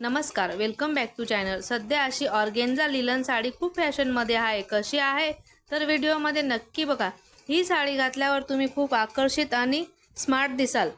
नमस्कार welcome back to channel सध्या अशी ऑर्गेन्झा लिलन साडी खूप फॅशनमध्ये आहे कशी आहे? तर व्हिडिओमध्ये नक्की बघा. ही साडी घातल्यावर तुम्ही खूप आकर्षित आणि स्मार्ट दिसाल.